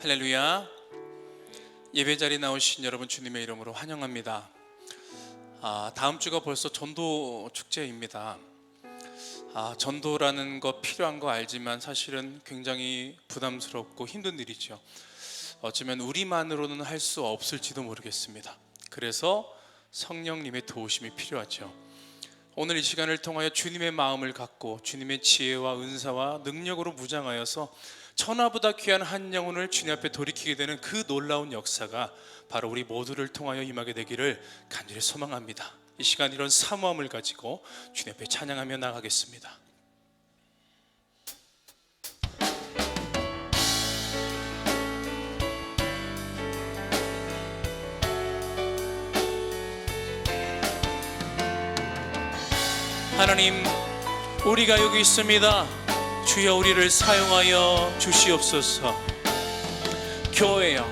할렐루야. 예배 자리 나오신 여러분 주님의 이름으로 환영합니다. 아, 다음 주가 벌써 전도 축제입니다. 아, 전도라는 거 필요한 거 알지만 사실은 굉장히 부담스럽고 힘든 일이죠. 어쩌면 우리만으로는 할 수 없을지도 모르겠습니다. 그래서 성령님의 도우심이 필요하죠. 오늘 이 시간을 통하여 주님의 마음을 갖고 주님의 지혜와 은사와 능력으로 무장하여서 천하보다 귀한 한 영혼을 주님 앞에 돌이키게 되는 그 놀라운 역사가 바로 우리 모두를 통하여 임하게 되기를 간절히 소망합니다. 이 시간 이런 사모함을 가지고 주님 앞에 찬양하며 나가겠습니다. 하나님, 우리가 여기 있습니다. 주여 우리를 사용하여 주시옵소서. 교회여,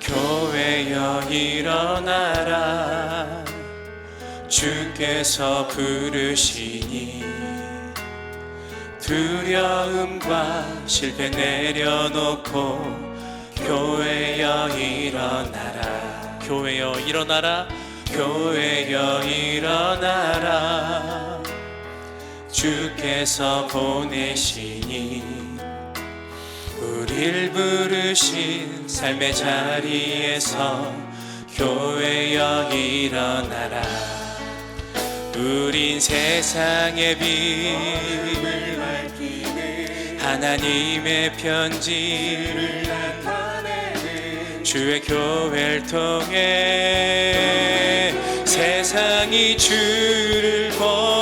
교회여 일어나라. 주께서 부르시니 두려움과 실패 내려놓고 교회여 일어나라. 교회여 일어나라. 교회여 일어나라. 주께서 보내시니 우릴 부르신 삶의 자리에서 교회여 일어나라. 우린 세상의 빛 하나님의 편지 주의 교회를 통해 세상이 주를 버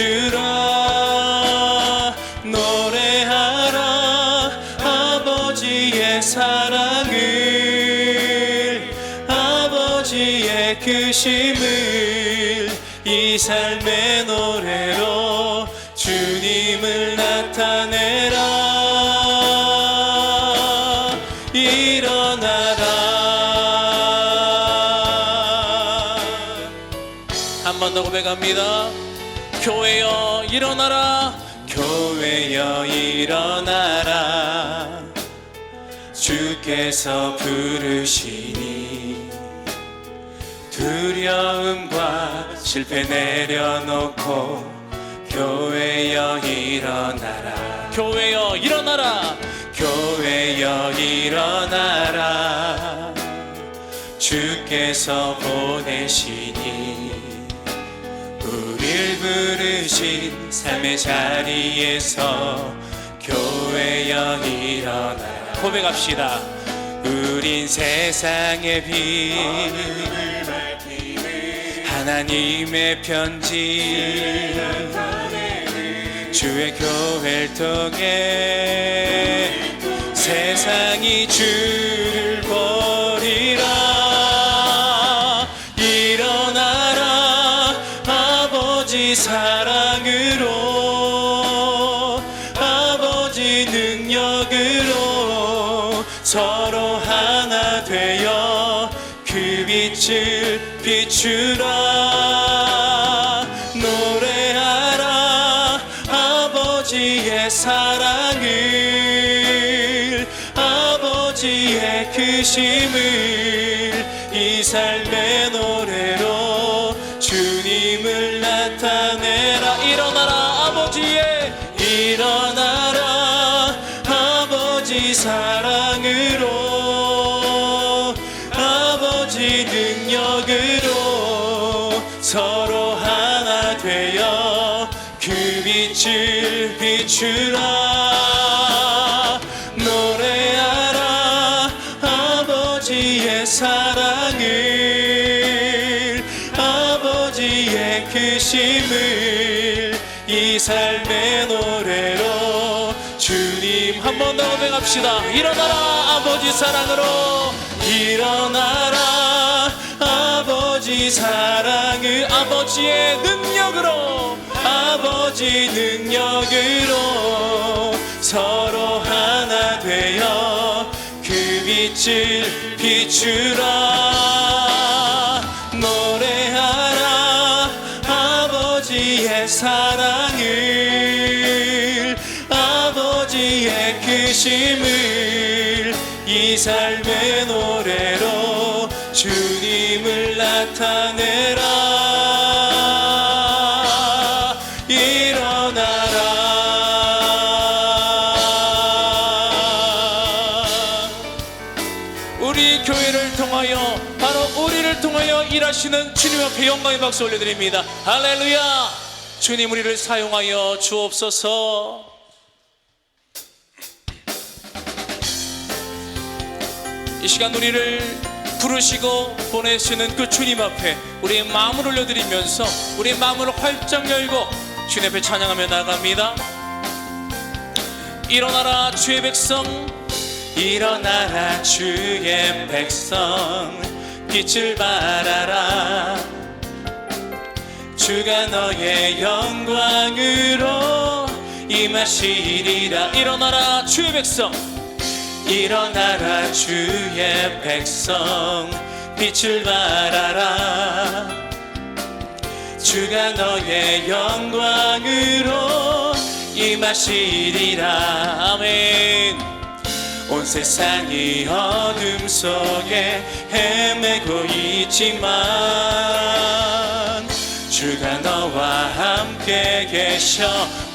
비추라 노래하라 아버지의 사랑을 아버지의 크심을 이 삶의 노래로 주님을 나타내라. 일어나라. 한 번 더 고백합니다 주께서 부르시니 두려움과 실패 내려놓고 교회여 일어나라. 교회여 일어나라. 교회여 일어나라. 주께서 보내시니 우릴 부르신 삶의 자리에서 교회여 일어나라. 고백합시다 우린 세상의 빛 하나님의 편지. 주의 교회를 통해 세상이 주를 버리라. 일어나라 아버지 사랑으로 아버지 능력으로 서로 하나 되어 그 빛을 비추라. 노래하라 아버지의 사랑을 아버지의 크심을 이 삶의 서로 하나 되어 그 빛을 비추라. 노래하라 아버지의 사랑을 아버지의 크심을 이 삶의 노래로 주님 한 번 더 고백합시다. 일어나라 아버지 사랑으로. 일어나라 사랑을 아버지의 능력으로 아버지 능력으로 서로 하나 되어 그 빛을 비추라. 노래하라 아버지의 사랑을 아버지의 크심을 이 삶의 영광의 박수 올려드립니다. 할렐루야! 주님 우리를 사용하여 주옵소서. 이 시간 우리를 부르시고 보내시는 그 주님 앞에 우리의 마음을 올려드리면서 우리의 마음을 활짝 열고 주님 앞에 찬양하며 나갑니다. 일어나라 주의 백성. 일어나라 주의 백성. 빛을 발하라 주가 너의 영광으로 임하시리라. 일어나라 주의 백성. 일어나라 주의 백성. 빛을 발하라. 주가 너의 영광으로 임하시리라. 아멘. 온 세상이 어둠 속에 헤매고 있지만 주가 너와 함께 계셔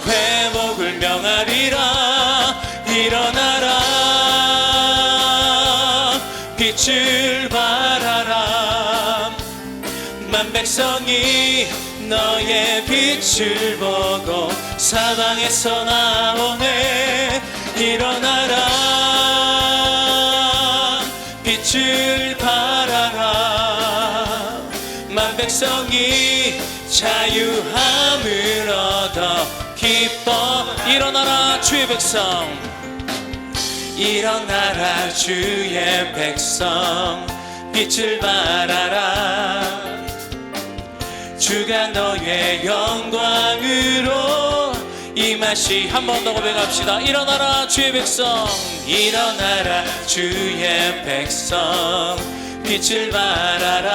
회복을 명하리라. 일어나라. 빛을 발하라. 만 백성이 너의 빛을 보고 사방에서 나오네. 일어나라. 빛을 발하라. 만 백성이 자유함을 얻어 기뻐. 일어나라 주의 백성. 일어나라 주의 백성. 빛을 발하라. 주가 너의 영광으로 임하시 한 번 더 고백합시다. 일어나라 주의 백성. 일어나라 주의 백성. 빛을 발하라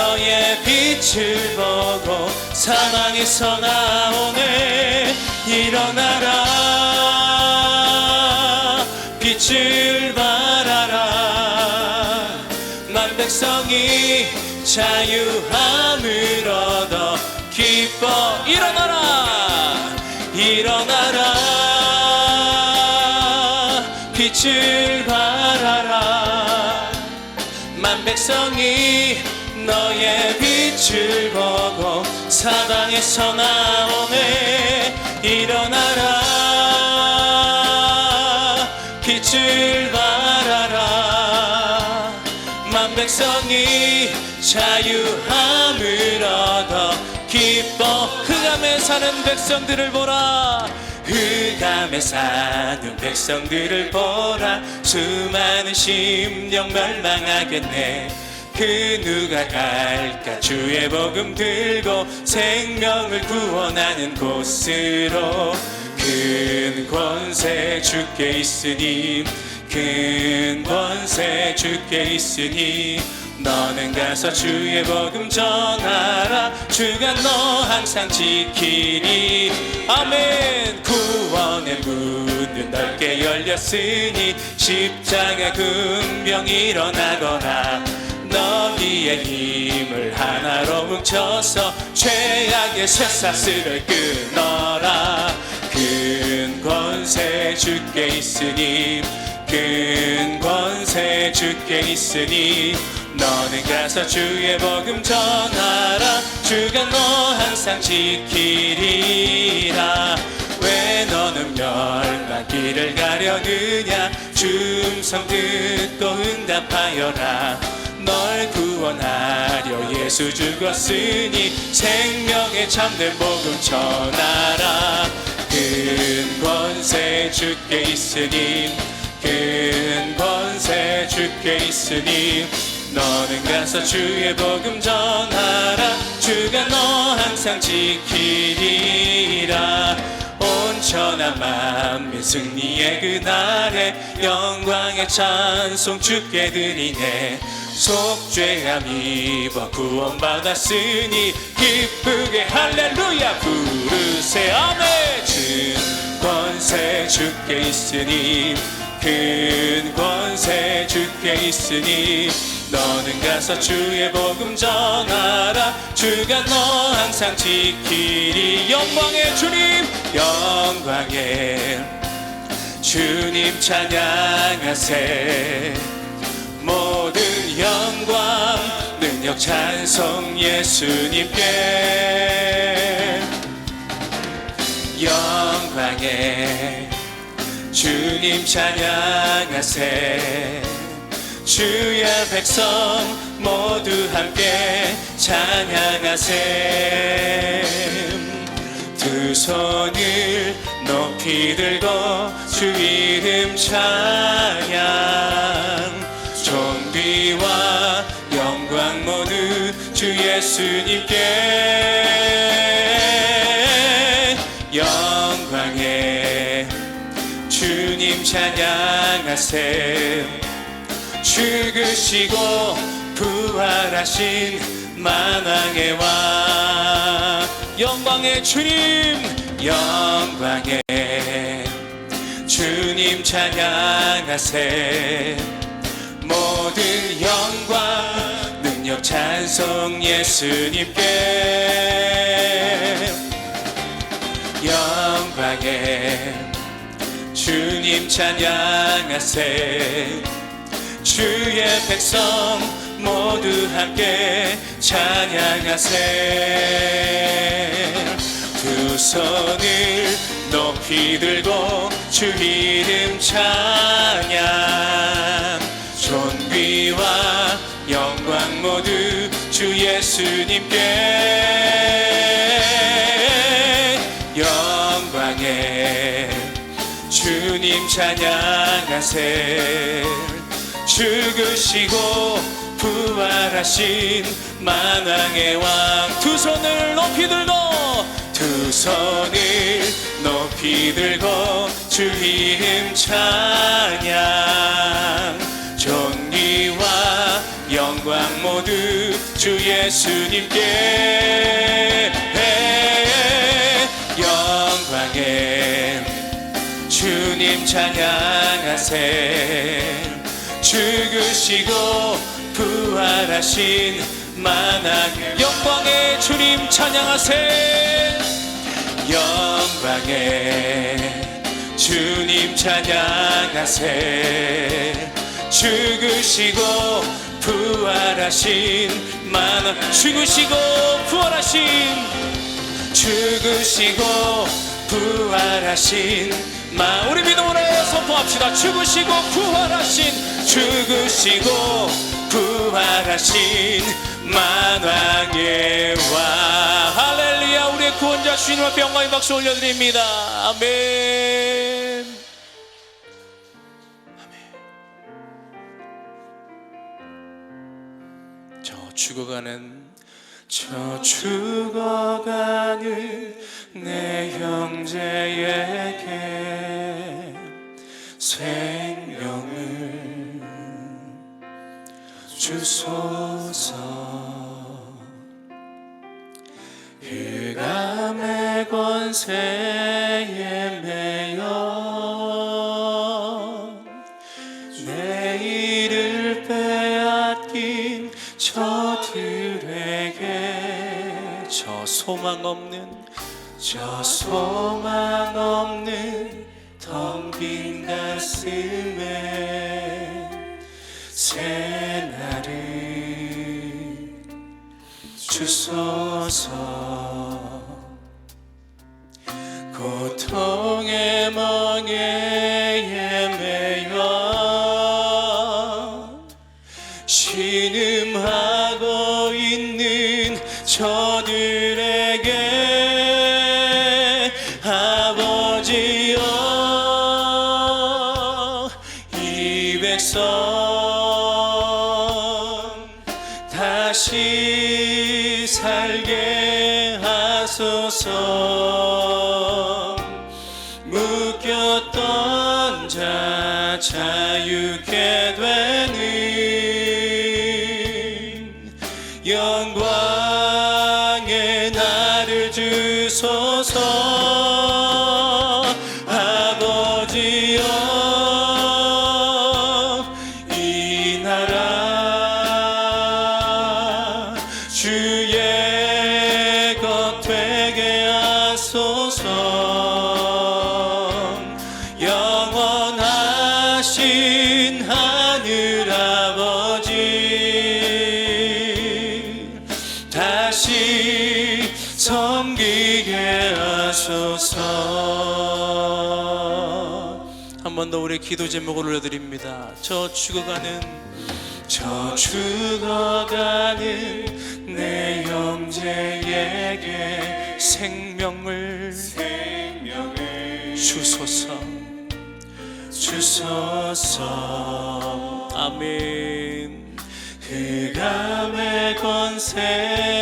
너의 빛을 보고 사망에서 나오네 일어나라. 빛을 발하라. 만 백성이 자유 보고 사방에서 나오네. 일어나라. 빛을 발하라. 만 백성이 자유함을 얻어 기뻐. 흑암에 사는 백성들을 보라. 흑암에 사는 백성들을 보라. 수많은 심령 멸망하겠네 그 누가 갈까? 주의 복음 들고 생명을 구원하는 곳으로. 큰 권세 주께 있으니 큰 권세 주께 있으니 너는 가서 주의 복음 전하라. 주가 너 항상 지키리 아멘. 구원의 문은 넓게 열렸으니 십자가 군병 일어나거나 너희의 힘을 하나로 뭉쳐서 죄악의 쇠사슬을 끊어라. 큰 권세 주께 있으니 큰 권세 주께 있으니 너는 가서 주의 복음 전하라. 주가 너 항상 지키리라. 멸망길을 가려느냐? 중성 듣고 응답하여라 널 구원하려 예수 죽었으니 생명의 참된 복음 전하라. 큰 권세 주께 있으니 큰 권세 주께 있으니 너는 가서 주의 복음 전하라. 주가 너 항상 지키리라. 온 천하 만민 승리의 그날에 영광의 찬송 주께 드리네 속죄함 입어 구원받았으니 기쁘게 할렐루야 부르세 아멘. 준 권세 주께 있으니 큰 권세 주께 있으니 너는 가서 주의 복음 전하라. 주가 너 항상 지키리. 영광의 주님 영광의 주님 찬양하세 영광 능력 찬송 예수님께. 영광의 주님 찬양하세. 주의 백성 모두 함께 찬양하세. 두 손을 높이 들고 주 이름 찬양 주 예수님께 영광의 주님 찬양하세 죽으시고 부활하신 만왕의 왕. 영광의 주님 영광의 주님 찬양하세 모든 찬송 예수님께 영광의 주님 찬양하세. 주의 백성 모두 함께 찬양하세. 두 손을 높이 들고 주 이름 찬양. 존귀와 영광 모두 주 예수님께 영광의 주님 찬양하세 죽으시고 부활하신 만왕의 왕 두 손을 높이 들고 두 손을 높이 들고 주 이름 찬양. 존귀와 영광 모두 주 예수님께. 영광의 주님 찬양하세. 죽으시고 부활하신 만왕 영광의 주님 찬양하세. 영광의 주님 찬양하세. 죽으시고 부활하신 만왕 죽으시고 부활하신 죽으시고 부활하신 마 우리 믿음으로 선포합시다. 죽으시고 부활하신 죽으시고 부활하신 만왕의 왕. 할렐루야. 우리의 구원자 주님 앞에 영광의 박수 올려드립니다. 아멘 죽어가는 저 죽어가는 내 형제에게 생명을 주소서. 흑암의 권세 저 소망 없는 저 소망 없는 텅 빈 가슴에 새날을 주소서 백성 다시 살게 하소서 기도 제목을 올려드립니다. 저 죽어가는 저 죽어가는 내 형제에게 생명을 주소서. 주소서. 아멘. 흑암의 권세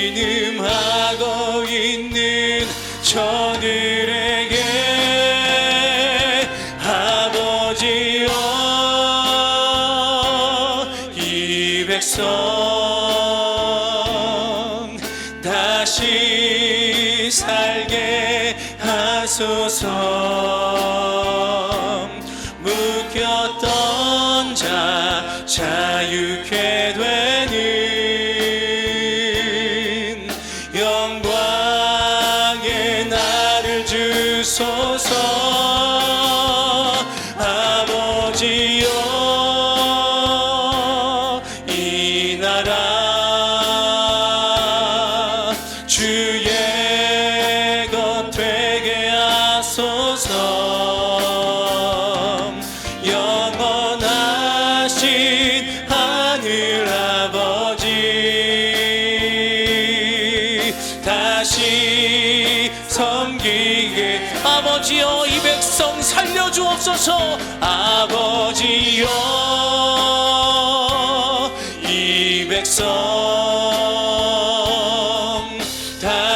신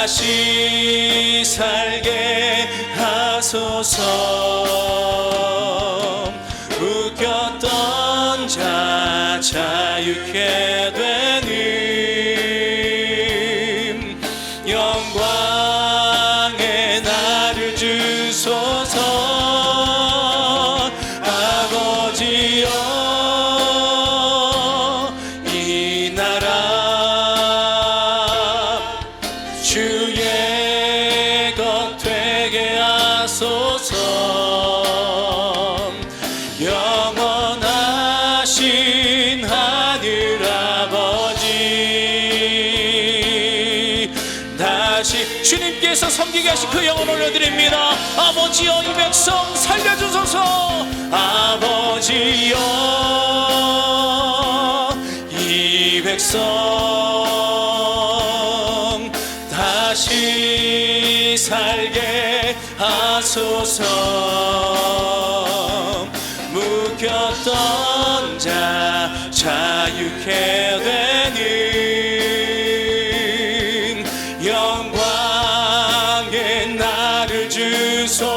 다시 살게 하소서. 묶였던 자 자유케 영원하신 하늘 아버지. 다시 주님께서 섬기게 하신 그 영혼 올려드립니다. 아버지여 이 백성 살려주소서. 아버지여 이 백성 다시 살게 하소서 자유케 되는 영광의 나를 주소